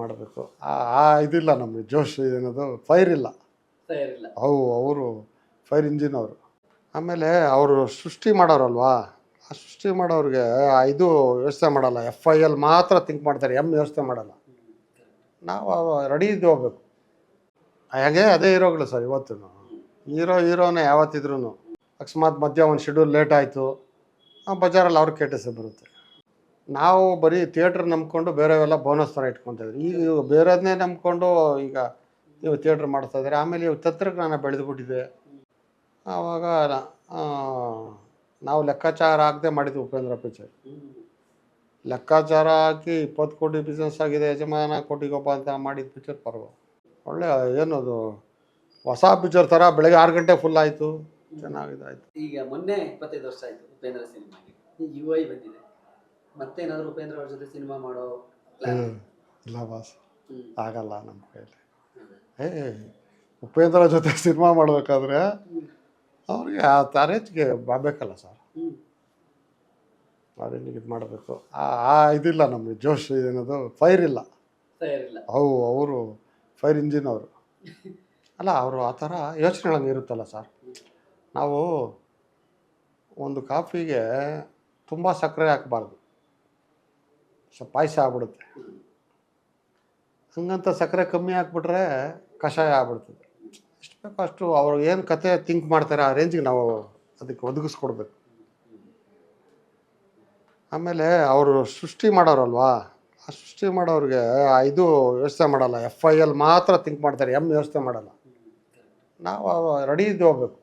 ಮಾಡಬೇಕು. ಆ ಇದಿಲ್ಲ ನಮಗೆ ಜೋಶ್ ಏನದು ಫೈರ್ ಇಲ್ಲ. ಹೌ ಅವು ಅವರು ಫೈರ್ ಇಂಜಿನ್ ಅವರು. ಆಮೇಲೆ ಅವರು ಸೃಷ್ಟಿ ಮಾಡೋರಲ್ವಾ? ಆ ಸೃಷ್ಟಿ ಮಾಡೋರಿಗೆ ಆ ಇದು ವ್ಯವಸ್ಥೆ ಮಾಡಲ್ಲ. ಎಫ್ ಐ ಎಲ್ ಮಾತ್ರ ಥಿಂಕ್ ಮಾಡ್ತಾರೆ ಎಂ ವ್ಯವಸ್ಥೆ ಮಾಡಲ್ಲ. ನಾವು ರೆಡಿ ಇದ್ದು ಹೋಗ್ಬೇಕು. ಹಾಗೆ ಅದೇ ಹೀರೋಗಳು ಸರ್ ಇವತ್ತು ಹೀರೋ ಹೀರೋನೇ ಯಾವತ್ತಿದ್ರು ಅಕಸ್ಮಾತ್ ಮಧ್ಯ ಒಂದು ಶೆಡ್ಯೂಲ್ ಲೇಟ್ ಆಯಿತು. ಬಜಾರಲ್ಲಿ ಅವ್ರ ಕೆಟಸ್ ಬರುತ್ತೆ. ನಾವು ಬರೀ ಥಿಯೇಟ್ರ್ ನಂಬ್ಕೊಂಡು ಬೇರೆವೆಲ್ಲ ಬೋನಸ್ ಥರ ಇಟ್ಕೊತಿದ್ರು ಈಗ ಬೇರೆದನ್ನೇ ನಂಬ್ಕೊಂಡು ಈಗ ಇವು ಥಿಯೇಟ್ರ್ ಮಾಡ್ತಾ ಇದ್ದಾರೆ ಆಮೇಲೆ ಇವು ತಂತ್ರಜ್ಞಾನ ಬೆಳೆದುಬಿಟ್ಟಿದೆ ಆವಾಗ ನಾವು ಲೆಕ್ಕಾಚಾರ ಆಗದೆ ಮಾಡಿದ್ವಿ ಉಪೇಂದ್ರ ಪಿಕ್ಚರ್ ಲೆಕ್ಕಾಚಾರ ಹಾಕಿ ಇಪ್ಪತ್ತು ಕೋಟಿ ಬಿಸ್ನೆಸ್ ಆಗಿದೆ, ಯಜಮಾನ ಕೋಟಿಗೊಬ್ಬ ಅಂತ ಮಾಡಿದ ಪಿಕ್ಚರ್ ಪರ್ವ. ಒಳ್ಳೆ ಏನದು, ಹೊಸ ಪಿಕ್ಚರ್ ಥರ ಬೆಳಗ್ಗೆ ಆರು ಗಂಟೆ ಫುಲ್ ಆಯಿತು. ಚೆನ್ನಾಗಿದಾಯ್ತು ಈಗ ಮೊನ್ನೆ ಇಪ್ಪತ್ತೈದು ವರ್ಷ ಆಯಿತು ಉಪೇಂದ್ರ ಸಿನಿಮಾಗೆ. ಯು ಐ ಬಂದಿದೆ. ಮತ್ತೇನಾದ್ರು ಉಪೇಂದ್ರ ಅವ್ರ ಜೊತೆ ಸಿನಿಮಾ ಮಾಡೋ ಪ್ಲಾನ್ ಇಲ್ಲ ಬಾಸ್. ಆಗಲ್ಲ ನಮ್ಮ ಕೈಯಲ್ಲಿ ಏ ಉಪೇಂದ್ರ ಜೊತೆ ಸಿನಿಮಾ ಮಾಡಬೇಕಾದ್ರೆ ಅವ್ರಿಗೆ ಆ ತಾರೇಜ್ಗೆ ಬರಬೇಕಲ್ಲ ಸರ್ ಹ್ಮ್. ಇದು ಮಾಡಬೇಕು? ಆ ಇದಿಲ್ಲ ನಮಗೆ ಜೋಶ್ ಏನದು ಫೈರ್ ಇಲ್ಲ. ಅವು ಅವರು ಫೈರ್ ಇಂಜಿನ್ ಅವರು. ಅಲ್ಲ ಅವರು ಆ ಥರ ಯೋಚನೆಗಳಂಗೆ ಇರುತ್ತಲ್ಲ ಸರ್ ನಾವು ಒಂದು ಕಾಫಿಗೆ ತುಂಬ ಸಕ್ಕರೆ ಹಾಕಬಾರ್ದು. ಸ್ವಲ್ಪ ಪಾಯಸ ಆಗ್ಬಿಡುತ್ತೆ. ಹಂಗಂತ ಸಕ್ಕರೆ ಕಮ್ಮಿ ಹಾಕ್ಬಿಟ್ರೆ ಕಷಾಯ ಆಗ್ಬಿಡ್ತದೆ. ಎಷ್ಟು ಬೇಕೋ ಅಷ್ಟು ಅವ್ರು ಏನು ಕತೆ ಥಿಂಕ್ ಮಾಡ್ತಾರೆ ಆ ರೇಂಜಿಗೆ ನಾವು ಅದಕ್ಕೆ ಒದಗಿಸ್ಕೊಡ್ಬೇಕು. ಆಮೇಲೆ ಅವರು ಸೃಷ್ಟಿ ಮಾಡೋರಲ್ವಾ? ಆ ಸೃಷ್ಟಿ ಮಾಡೋರಿಗೆ ಇದು ವ್ಯವಸ್ಥೆ ಮಾಡಲ್ಲ. ಎಫ್ ಐ ಎಲ್ ಮಾತ್ರ ಥಿಂಕ್ ಮಾಡ್ತಾರೆ ಎಂ ವ್ಯವಸ್ಥೆ ಮಾಡಲ್ಲ. ನಾವು ರೆಡಿ ಇದ್ದು ಹೋಗ್ಬೇಕು.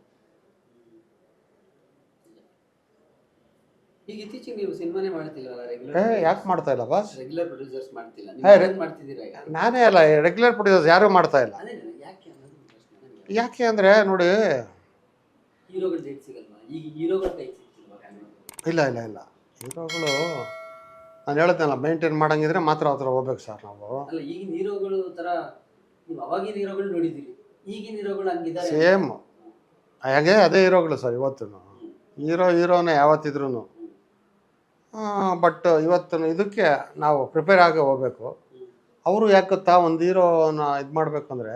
ಈಗ ಇತ್ತೀಚೆಗೆ ನೀವು ಸಿನಿಮಾನೇ ಮಾಡ್ತಿಲ್ವಲ್ಲ ಏ ರೆಗ್ಯುಲರ್ ಯಾಕೆ ಮಾಡ್ತಾ ಇಲ್ಲ ಬಾಸ್ ರೆಗ್ಯುಲರ್ ಪ್ರೊಡ್ಯೂಸರ್ಸ್ ಮಾಡ್ತಿಲ್ಲ. ಹೇ, ನೀವು re- ಏನ್ ಮಾಡ್ತಿದ್ದೀರಾ ಈಗ? ನಾನೇ ಅಲ್ಲ ರೆಗ್ಯುಲರ್ ಪ್ರೊಡ್ಯೂಸರ್ಸ್ ಯಾರೂ ಮಾಡ್ತಾ ಇಲ್ಲ. ಅದೇ ಯಾಕೆ ಅಂದ್ರೆ ಪ್ರಶ್ನೆ ನನಗೆ. ಯಾಕೆ ಅಂದರೆ ನೋಡಿ ಹೀರೋಗಳ ಡೇಟ್ ಸಿಗಲ್ವಾ? ಈಗ ಹೀರೋಗಳ ಕೈ ಸಿಗ್ತಿಲ್ವಾ ಕ್ಯಾಮ್ರಾ ಇಲ್ಲ ಇಲ್ಲ ಇಲ್ಲ. ಹೀರೋಗಳು ನಾನು ಹೇಳ್ತೇನಲ್ಲ ಮೇಂಟೈನ್ ಮಾಡಂಗಿದ್ರೆ ಮಾತ್ರ ಆ ಥರ ಹೋಗ್ಬೇಕು ಸರ್ ನಾವು. ಅಲ್ಲ ಈಗಿನ ಹೀರೋಗಳು ತರ ನೀವು ಅವಾಗಿನ ಹೀರೋಗಳು ನೋಡಿದ್ದೀರಿ. ಈಗಿನ ಹೀರೋಗಳು ಹಂಗಿದ್ದಾರೆ ಸೇಮ್ ಹಾಗೆ ಅದೇ ಹೀರೋಗಳು ಸರ್ ಇವತ್ತು ಹೀರೋ ಹೀರೋನೇ ಯಾವತ್ತಿದ್ರು ಬಟ್ ಇವತ್ತು ಇದಕ್ಕೆ ನಾವು ಪ್ರಿಪೇರ್ ಆಗಿ ಹೋಗ್ಬೇಕು. ಅವರು ಯಾಕೆ ಗೊತ್ತಾ ಒಂದು ಹೀರೋನ ಇದು ಮಾಡಬೇಕಂದ್ರೆ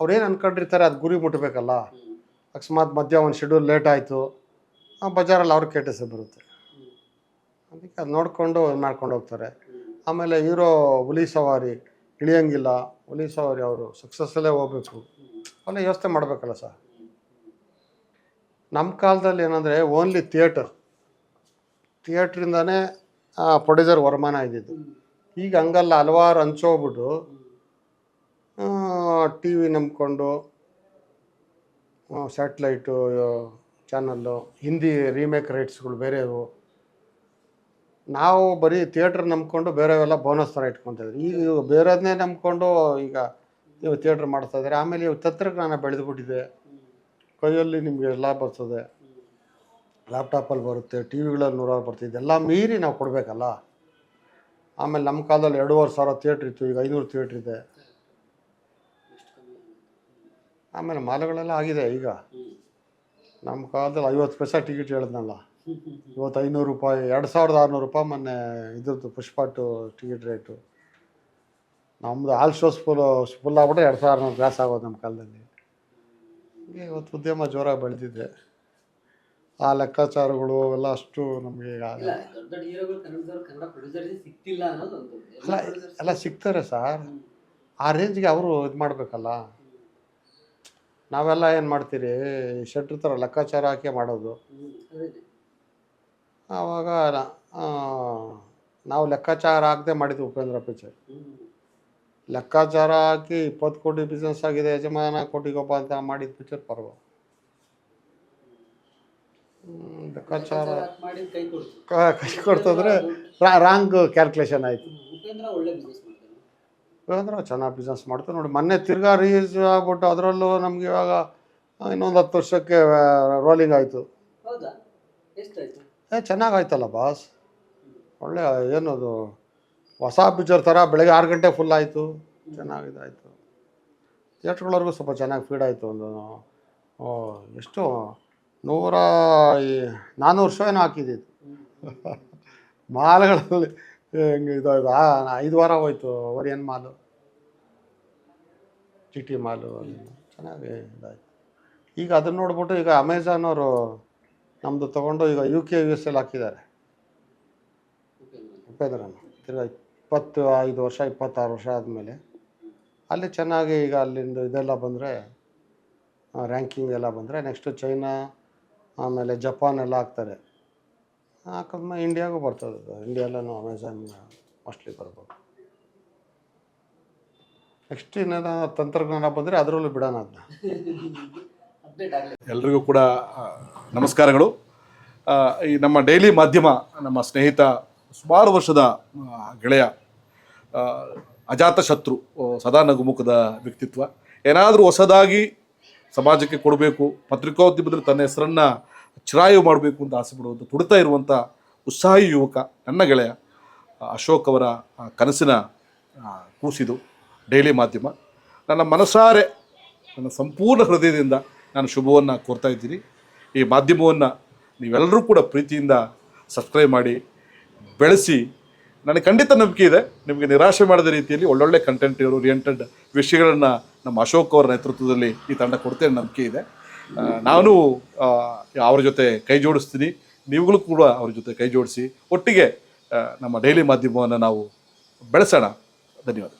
ಅವ್ರೇನು ಅನ್ಕೊಂಡಿರ್ತಾರೆ ಅದು ಗುರಿ ಮುಟ್ಟಬೇಕಲ್ಲ ಅಕಸ್ಮಾತ್ ಮಧ್ಯ ಒಂದು ಶೆಡ್ಯೂಲ್ ಲೇಟ್ ಆಯಿತು ಬಜಾರಲ್ಲಿ ಅವ್ರಿಗೆ ಕೆಟ್ಟಸೆ ಬರುತ್ತೆ. ಅದಕ್ಕೆ ಅದು ನೋಡಿಕೊಂಡು ಮಾಡ್ಕೊಂಡು ಹೋಗ್ತಾರೆ. ಆಮೇಲೆ ಹೀರೋ ಹುಲಿ ಸವಾರಿ ಇಳಿಯಂಗಿಲ್ಲ, ಹುಲಿ ಸವಾರಿ ಅವರು ಸಕ್ಸಸ್ಸಲ್ಲೇ ಹೋಗ್ಬೇಕು. ಅವೆಲ್ಲ ಯೋಚನೆ ಮಾಡಬೇಕಲ್ಲ ಸರ್. ನಮ್ಮ ಕಾಲದಲ್ಲಿ ಏನಂದರೆ ಓನ್ಲಿ ಥಿಯೇಟರ್ ಥಿಯೇಟ್ರಿಂದನೇ ಪ್ರೊಡ್ಯೂಸರ್ ವರಮಾನ ಇದ್ದಿದ್ದು. ಈಗ ಹಂಗಲ್ಲ, ಹಲವಾರು ಹಂಚೋಗ್ಬಿಟ್ಟು ಟಿ ವಿ ನಂಬ್ಕೊಂಡು ಸ್ಯಾಟ್ಲೈಟು ಚಾನಲ್ಲು, ಹಿಂದಿ ರೀಮೇಕ್ ರೈಟ್ಸ್ಗಳು ಬೇರೆವು ನಾವು ಬರೀ ಥಿಯೇಟ್ರ್ ನಂಬ್ಕೊಂಡು ಬೇರೆವೆಲ್ಲ ಬೋನಸ್ ಥರ ಇಟ್ಕೊತಿದ್ರು ಈಗ ಬೇರೆದನ್ನೇ ನಂಬ್ಕೊಂಡು ಈಗ ನೀವು ಥಿಯೇಟ್ರ್ ಮಾಡ್ತಾ ಇದ್ದಾರೆ. ಆಮೇಲೆ ಇವು ತಂತ್ರಜ್ಞಾನ ಬೆಳೆದುಬಿಟ್ಟಿದೆ. ಕೈಯಲ್ಲಿ ನಿಮಗೆ ಲಾಭ ಬರ್ತದೆ ಲ್ಯಾಪ್ಟಾಪಲ್ಲಿ ಬರುತ್ತೆ, ಟಿ ವಿಗಳಲ್ಲಿ ನೂರಾರು ಬರುತ್ತೆ, ಇದೆಲ್ಲ ಮೀರಿ ನಾವು ಕೊಡಬೇಕಲ್ಲ? ಆಮೇಲೆ ನಮ್ಮ ಕಾಲದಲ್ಲಿ ಎರಡೂವರೆ ಸಾವಿರ ಥಿಯೇಟ್ರ್ ಇತ್ತು, ಈಗ ಐನೂರು ಥಿಯೇಟ್ರ್ ಇದೆ. ಆಮೇಲೆ ಮಾಲುಗಳೆಲ್ಲ ಆಗಿದೆ ಈಗ. ನಮ್ಮ ಕಾಲದಲ್ಲಿ ಐವತ್ತು ಪೈಸೆ ಟಿಕೆಟ್ ಹೇಳಿದ್ನಲ್ಲ. ಇವತ್ತು ಐನೂರು ರೂಪಾಯಿ, ಎರಡು ಸಾವಿರದ ಆರುನೂರು ರೂಪಾಯಿ ಮೊನ್ನೆ ಇದ್ರದ್ದು ಪುಷ್ಪಾಟು ಟಿಕೆಟ್ ರೇಟು ನಮ್ಮದು ಆಲ್ ಶೋಸ್ ಫುಲ್ ಫುಲ್ ಆಗ್ಬಿಟ್ರೆ ಎರಡು ಸಾವಿರ ಆಗೋದು ನಮ್ಮ ಕಾಲದಲ್ಲಿ. ಇವತ್ತು ಉದ್ಯಮ ಜೋರಾಗಿ ಬೆಳೆದಿದೆ. ಆ ಲೆಕ್ಕಾಚಾರಗಳು ಅವೆಲ್ಲ ಅಷ್ಟು ನಮಗೆ ಈಗ ಅಲ್ಲ ಎಲ್ಲ ಸಿಗ್ತಾರೆ ಸರ್. ಆ ರೇಂಜ್ಗೆ ಅವರು ಇದು ಮಾಡಬೇಕಲ್ಲ. ನಾವೆಲ್ಲ ಏನು ಮಾಡ್ತೀರಿ ಶೆಟ್ರ್ ಥರ ಲೆಕ್ಕಾಚಾರ ಹಾಕಿ ಮಾಡೋದು. ಆವಾಗ ನಾವು ಲೆಕ್ಕಾಚಾರ ಹಾಕದೆ ಮಾಡಿದ್ವಿ ಉಪೇಂದ್ರ ಪಿಕ್ಚರ್. ಲೆಕ್ಕಾಚಾರ ಹಾಕಿ ಇಪ್ಪತ್ತು ಕೋಟಿ ಬಿಸ್ನೆಸ್ ಆಗಿದೆ ಯಜಮಾನ ಕೋಟಿಗೊಬ್ಬ ಅಂತ ಮಾಡಿದ ಪಿಕ್ಚರ್ ಪರ್ವ. ಹ್ಮ್, ಲೆಕ್ಕಾಚಾರ ಮಾಡಿ ಕೈ ಕೊಡ್ತು ಕ- ಕೈ ಕೊಡ್ತಂದ್ರೆ ರಾಂಗ್ ಕ್ಯಾಲ್ಕುಲೇಷನ್ ಆಯಿತು. ಉಪೇಂದ್ರ ಚೆನ್ನಾಗಿ ಬಿಸ್ನೆಸ್ ಮಾಡ್ತಾರೆ ನೋಡಿ ಮೊನ್ನೆ ತಿರ್ಗಾ ರೀಸ್ ಆಗ್ಬಿಟ್ಟು ಅದರಲ್ಲೂ ನಮ್ಗೆ ಇವಾಗ ಇನ್ನೊಂದು ಹತ್ತು ವರ್ಷಕ್ಕೆ ರೋಲಿಂಗ್ ಆಯಿತು. ಏ ಚೆನ್ನಾಗಾಯ್ತಲ್ಲ ಬಾಸ್ ಒಳ್ಳೆ ಏನದು ಹೊಸ ಪಿಕ್ಚರ್ ಥರ ಬೆಳಗ್ಗೆ ಆರು ಗಂಟೆ ಫುಲ್ ಆಯಿತು. ಚೆನ್ನಾಗಿದಾಯಿತು. ಥಿಯೇಟ್ರ್ಗಳವರೆಗೂ ಸ್ವಲ್ಪ ಚೆನ್ನಾಗಿ ಫೀಡ್ ಆಯಿತು ಒಂದು ಎಷ್ಟು ನೂರ ನಾನ್ನೂರು ಶೋ ಏನೋ ಹಾಕಿದ್ದಿತ್ತು ಮಾಲ್ಗಳಲ್ಲಿ ಹೆಂಗೆ ಇದಾಗ ಐದು ವಾರ ಹೋಯ್ತು ಒರಿಯನ್ ಮಾಲು. ಜಿ ಟಿ ಮಾಲು ಚೆನ್ನಾಗಿ ಇದಾಯ್ತು. ಈಗ ಅದನ್ನ ನೋಡ್ಬಿಟ್ಟು ಈಗ ಅಮೆಝಾನ್ ಅವರು ನಮ್ಮದು ತೊಗೊಂಡು ಈಗ U K U S L ಹಾಕಿದ್ದಾರೆ. ಉಪೇಂದ್ರ ಉಪೇಂದ್ರನ. ತಿರ್ಗಾ ಇಪ್ಪತ್ತು, ಐದು ವರ್ಷ, ಇಪ್ಪತ್ತಾರು ವರ್ಷ ಆದಮೇಲೆ ಅಲ್ಲಿ ಚೆನ್ನಾಗಿ ಈಗ ಅಲ್ಲಿಂದ ಇದೆಲ್ಲ ಬಂದರೆ ರ್ಯಾಂಕಿಂಗ್ ಎಲ್ಲ ಬಂದರೆ ನೆಕ್ಸ್ಟು ಚೈನಾ ಆಮೇಲೆ ಜಪಾನ್ ಎಲ್ಲ ಹಾಕ್ತಾರೆ ಹಾಕಿದ್ಮೇಲೆ ಇಂಡಿಯಾಗೂ ಬರ್ತದೆ ಇಂಡಿಯಾಲೂ ಇಂಡಿಯಲ್ಲೂ ಅಮೆಝಾನ್ ಮೋಸ್ಟ್ಲಿ ಬರ್ಬೋದು. ನೆಕ್ಸ್ಟ್ ಇನ್ನೇನ ತಂತ್ರಜ್ಞಾನ ಬಂದರೆ ಅದರಲ್ಲೂ ಬಿಡೋಣ ಅದನ್ನ. ಎಲ್ರಿಗೂ ಕೂಡ ನಮಸ್ಕಾರಗಳು. ಈ ನಮ್ಮ ಡೈಲಿ ಮಾಧ್ಯಮ ನಮ್ಮ ಸ್ನೇಹಿತ ಸುಮಾರು ವರ್ಷದ ಗೆಳೆಯ ಅಜಾತ ಶತ್ರು ಸದಾ ನಗುಮುಖದ ವ್ಯಕ್ತಿತ್ವ. ಏನಾದರೂ ಹೊಸದಾಗಿ ಸಮಾಜಕ್ಕೆ ಕೊಡಬೇಕು, ಪತ್ರಿಕೋದ್ಯಮದಲ್ಲಿ ತನ್ನ ಹೆಸರನ್ನು ಚಿರಾಯು ಮಾಡಬೇಕು ಅಂತ ಆಸೆ ಪಡುವಂಥ ತುಡಿತಾ ಇರುವಂಥ ಉತ್ಸಾಹಿ ಯುವಕ ನನ್ನ ಗೆಳೆಯ ಅಶೋಕ್ ಅವರ ಕನಸಿನ ಕೂಸಿದು ಡೈಲಿ ಮಾಧ್ಯಮ. ನನ್ನ ಮನಸಾರೆ, ನನ್ನ ಸಂಪೂರ್ಣ ಹೃದಯದಿಂದ ನಾನು ಶುಭವನ್ನು ಕೋರ್ತಾ ಇದ್ದೀನಿ. ಈ ಮಾಧ್ಯಮವನ್ನು ನೀವೆಲ್ಲರೂ ಕೂಡ ಪ್ರೀತಿಯಿಂದ ಸಬ್ಸ್ಕ್ರೈಬ್ ಮಾಡಿ, ಬೆಳೆಸಿ. ನನಗೆ ಖಂಡಿತ ನಂಬಿಕೆ ಇದೆ. ನಿಮಗೆ ನಿರಾಶೆ ಮಾಡಿದ ರೀತಿಯಲ್ಲಿ ಒಳ್ಳೊಳ್ಳೆ ಕಂಟೆಂಟ್ ಓರಿಯೆಂಟೆಡ್ ವಿಷಯಗಳನ್ನು ನಮ್ಮ ಅಶೋಕ್ ಅವರ ನೇತೃತ್ವದಲ್ಲಿ ಈ ತಂಡ ಕೊಡ್ತೇನೆ ನಂಬಿಕೆ ಇದೆ. ನಾನು ಅವರ ಜೊತೆ ಕೈ ಜೋಡಿಸ್ತೀನಿ. ನೀವುಗಳು ಕೂಡ ಅವ್ರ ಜೊತೆ ಕೈ ಜೋಡಿಸಿ. ಒಟ್ಟಿಗೆ ನಮ್ಮ ಡೈಲಿ ಮಾಧ್ಯಮವನ್ನು ನಾವು ಬೆಳೆಸೋಣ. ಧನ್ಯವಾದ